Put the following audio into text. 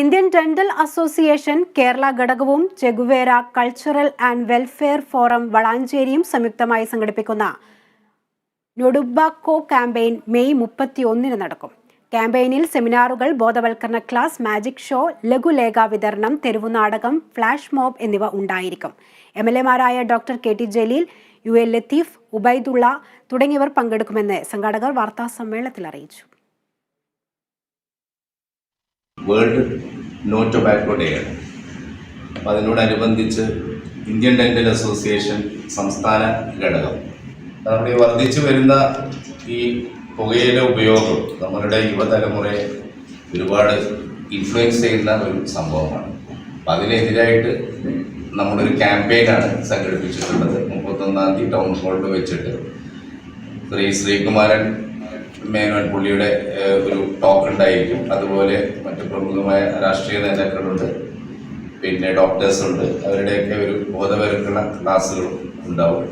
Indian dental association Kerala ഘടകവും Che Guevara cultural and welfare forum വളാഞ്ചേരിയും സംയുക്തമായി സംഘടിപ്പിക്കുന്ന നൊടുബാക്കോ ക്യാമ്പയിൻ മെയ് മുപ്പത്തിയൊന്നിന് നടക്കും. ക്യാമ്പയിനിൽ സെമിനാറുകൾ ബോധവൽക്കരണ ക്ലാസ് മാജിക് ഷോ ലഘുലേഖ വിതരണം തെരുവുനാടകം ഫ്ലാഷ് മോബ് എന്നിവ ഉണ്ടായിരിക്കും. M L എമാരായ doctor K T Jaleel U L Latheef Ubaidullah തുടങ്ങിയവർ പങ്കെടുക്കുമെന്ന് സംഘാടകർ വാർത്താ സമ്മേളനത്തിൽ അറിയിച്ചു. വേൾഡ് നോ ടൊബാക്കോ ഡേ ആണ്. അപ്പം അതിനോടനുബന്ധിച്ച് ഇന്ത്യൻ ഡെന്റൽ അസോസിയേഷൻ സംസ്ഥാന ഘടകം. നമ്മുടെ ഈ വർദ്ധിച്ചു വരുന്ന ഈ പുകയില ഉപയോഗം നമ്മളുടെ യുവതലമുറയെ ഒരുപാട് ഇൻഫ്ലുവൻസ് ചെയ്യുന്ന ഒരു സംഭവമാണ്. അപ്പം അതിനെതിരായിട്ട് നമ്മളൊരു ക്യാമ്പയിനാണ് സംഘടിപ്പിച്ചിട്ടുള്ളത്. മുപ്പത്തൊന്നാം തീയതി ടൗൺ ഹാളിൽ വെച്ചിട്ട്. ശ്രീ ശ്രീകുമാരൻ മേനോൻ പുള്ളിയുടെ ഒരു ടോക്ക് ഉണ്ടായിരിക്കും. അതുപോലെ മറ്റു പ്രമുഖമായ രാഷ്ട്രീയ നേതാക്കളുണ്ട്. പിന്നെ ഡോക്ടേഴ്സ് ഉണ്ട്. അവരുടെയൊക്കെ ഒരു ബോധവൽക്കരണ ക്ലാസ്സുകളും ഉണ്ടാവും.